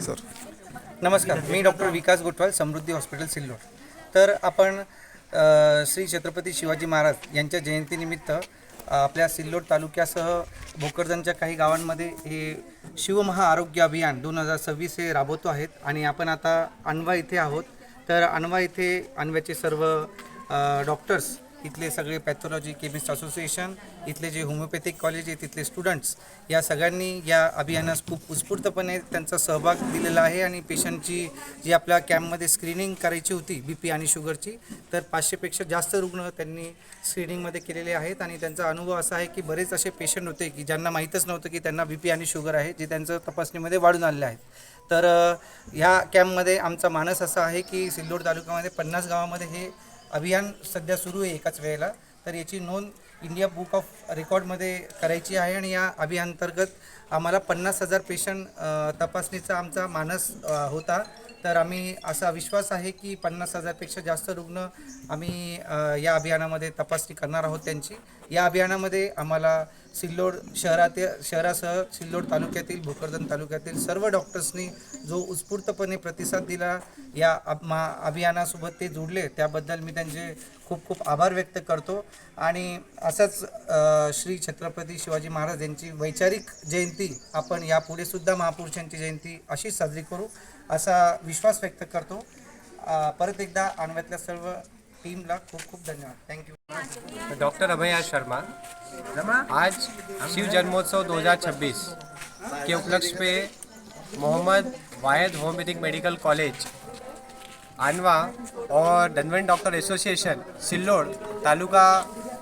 Sir नमस्कार मी doctor Vikas Gotwal Samruddhi hospital Sillod. तर आपण अ, श्री छत्रपती शिवाजी महाराज यांच्या जयंतीनिमित्त अ, आपल्या सिल्लोड तालुक्यासह भोकरदनच्या काही गावांमध्ये हे शिवमहाआरोग्य अभियान दोन हजार सव्वीस हे राबवतो आहेत आणि आपण आता अनवा इथे आहोत. तर अनवा इथे अनव्याचे सर्व अ, डॉक्टर्स इथले सगळे पॅथॉलॉजी केमिस्ट असोसिएशन इथले जे होमिओपॅथिक कॉलेज आहे तिथले स्टुडंट्स या सगळ्यांनी या अभियानास खूप उत्स्फूर्तपणे त्यांचा सहभाग दिलेला आहे. आणि पेशंटची जी आपल्या कॅम्पमध्ये स्क्रीनिंग करायची होती बी पी आणि शुगरची तर पाचशेपेक्षा जास्त रुग्ण त्यांनी स्क्रीनिंगमध्ये केलेले आहेत. आणि त्यांचा अनुभव असा आहे की बरेच असे पेशंट होते की ज्यांना माहीतच नव्हतं की त्यांना बी पी आणि शुगर आहे जे त्यांचं तपासणीमध्ये वाढून आलेले आहेत. तर ह्या कॅम्पमध्ये आमचा मानस असा आहे की सिल्लोड तालुक्यामध्ये पन्नास गावामध्ये हे अभियान सध्या सुरू आहे एकाच वेळेला तर याची नोंद इंडिया बुक ऑफ रेकॉर्डमध्ये करायची आहे आणि या अभियानांतर्गत आम्हाला पन्नास हजार पेशंट तपासणीचा आमचा मानस होता. तर आम्ही असा विश्वास आहे की पन्नास हजारपेक्षा जास्त रुग्ण आम्ही या अभियानामध्ये तपासणी करणार आहोत त्यांची. या अभियानामध्ये आम्हाला सिल्लोड शहरातील शहरासह सिल्लोड तालुक्यातील भोकरदन तालुक्यातील सर्व डॉक्टर्सनी जो उत्स्फूर्तपणे प्रतिसाद दिला या मा अभियानासोबत ते जोडले त्याबद्दल मी त्यांचे खूप खूप आभार व्यक्त करतो. आणि असंच श्री छत्रपती शिवाजी महाराज यांची वैचारिक जयंती आपण यापुढे सुद्धा महापुरुषांची जयंती अशीच साजरी करू. असा विश्वास व्यक्त करतो. परत एकदा आणव्यातल्या सर्व टीमला खूप खूप धन्यवाद. थँक्यू डॉक्टर अभया शर्मा आज शिव जन्मोत्सव 2026 के उपलक्ष्य पे मोहम्मद वायद होम्योपैथिक मेडिकल कॉलेज आनवा और धनवन डॉक्टर एसोसिएशन सिल्लोड तालुका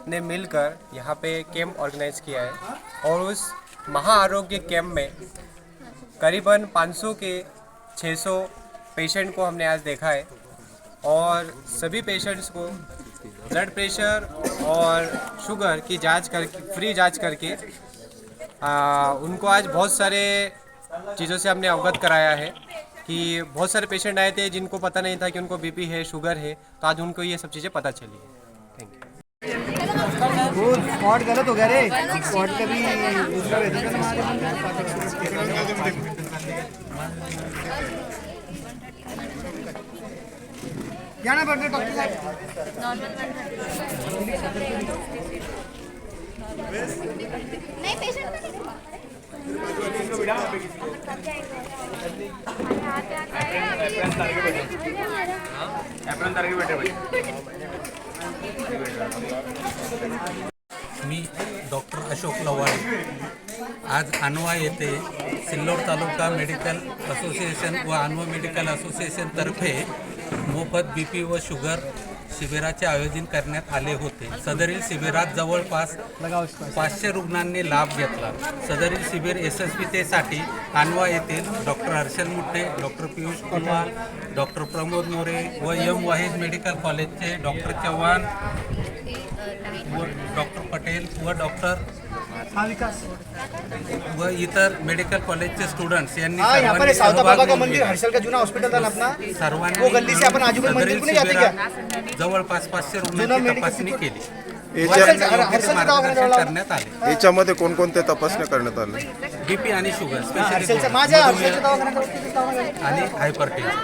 ने मिलकर यहाँ पे कैंप ऑर्गेनाइज किया है और उस महाआरोग्य कैंप में करीबन 500 के 600 पेशेंट को हमने आज देखा है और सभी पेशेंट्स को ब्लड प्रेशर और शुगर की जाँच करके फ्री जाँच करके आ, उनको आज बहुत सारे चीज़ों से हमने अवगत कराया है कि बहुत सारे पेशेंट आए थे जिनको पता नहीं था कि उनको बीपी है शुगर है तो आज उनको ये सब चीज़ें पता चली है। थैंक यू गलत हो गया रे। स्पॉट कभी क्या ना डॉक्टर डॉक्टर साहब नहीं पेशेंट मी डॉक्टर अशोक लवाळे आज अनवा येथे सिल्लोड तालुका मेडिकल असोसिएशन व अनवा मेडिकल असोसिएशनतर्फे मोफत बी पी व शुगर शिबिराचे आयोजन करण्यात आले होते. सदरील शिबिरात जवळपास पाचशे रुग्णांनी लाभ घेतला. सदरील शिबिर यशस्वीतेसाठी कानवा येथील doctor Harshal Muthe doctor Piyush Kumar doctor Pramod More व एम वाहिज मेडिकल कॉलेजचे डॉक्टर चव्हाण व डॉक्टर पटेल व डॉक्टर व इतर मेडिकल कॉलेजचे स्टुडंट्स यांनी हाँ यहाँ पर सर्वांनी सावता बाबा का नोंदविला. मंदिर हर्षल का जूना हॉस्पिटल था ना अपना सर्वांनी वो गल्ली से अपन आजू बाजू मंदिर को नहीं जाते शिबिरात जवळपास पाचशे रुग्णांची मेडिकल तपासणी. केली. याच्या हर्षल योग्य ते हर्षल दवाखाना मार्गदर्शन जवळ करण्यात आले. याच्यामध्ये कोणकोणते तपासण्या करण्यात आले? बीपी आणि शुगर हर्षलचा स्पेशली माझ्या हर्षलच्या दवाखान्यात आणि हायपरटेन्शन